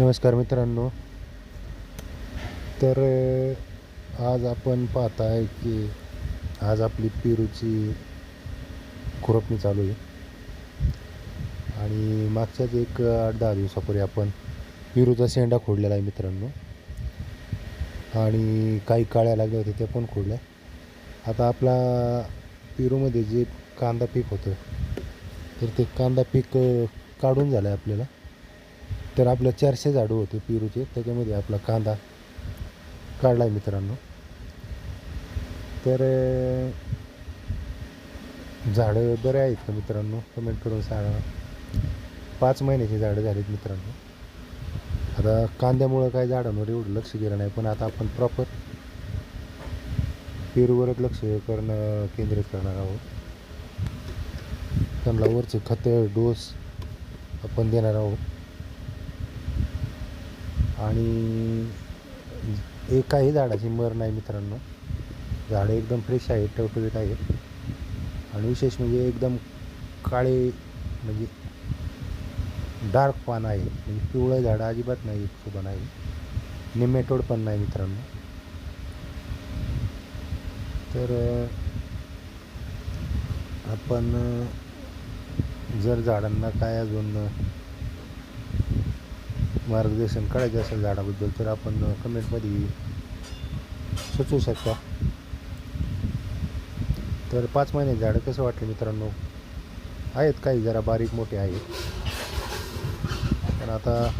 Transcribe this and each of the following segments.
नमस्कार मित्रांनो. तर आज आपण पाहत आहे की आज आपली पेरूची खुरपणी चालू आहे. आणि मागच्याच एक आठ दहा दिवसापूर्वी आपण पेरूचा शेंडा खोडलेला आहे मित्रांनो. आणि काही काळ्या लागल्या होत्या त्या पण खोडल्या. आता आपला पेरूमध्ये जे कांदा पीक होतं तर ते कांदा पीक काढून झालं आहे आपल्याला. तर आपलं चारशे झाडं होते पेरूचे. त्याच्यामध्ये आपला कांदा काढला आहे मित्रांनो. तर झाडं बरे आहेत का मित्रांनो? कमेंट करून सांगा. पाच महिन्याची झाडं झालीत मित्रांनो. आता कांद्यामुळं काय झाडांवर एवढं लक्ष गेलं नाही पण आता आपण प्रॉपर पेरूवरच लक्ष करणं केंद्रित करणार आहोत. त्यांना वरचे खत डोस आपण देणार आहोत. आणि एकाही झाडाची मर नाही मित्रांनो. झाडं एकदम फ्रेश आहेत टवटवीत आहेत. आणि विशेष म्हणजे एकदम काळे म्हणजे डार्क पान आहे म्हणजे पिवळं झाडं अजिबात नाही सुद्धा नाही. निमेटोड पण नाही मित्रांनो. तर आपण जर झाडांना काय अजून मार्गदर्शन करायचं असेल झाडाबद्दल तर आपण कमेंटमध्ये सुचवू शकता. तर पाच महिने झाडं कसं वाटलं मित्रांनो? आहेत काही जरा बारीक मोठे आहेत. पण आता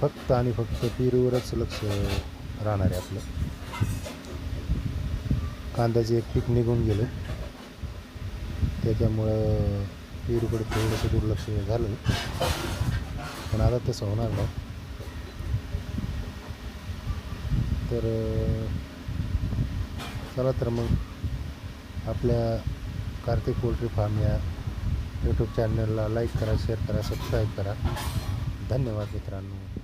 फक्त आणि फक्त पेरूवरच लक्ष राहणार आहे आपलं. कांद्याचे एक पीक निघून गेलं. त्याच्यामुळं पेरूकडे थोडंसं दुर्लक्ष झालं. पण आता तसं होणार नाही. तर चला तर मग आपल्या कार्तिक पोल्ट्री फार्म या यूट्यूब चॅनलला लाईक करा शेअर करा सबस्क्राईब करा. धन्यवाद मित्रांनो.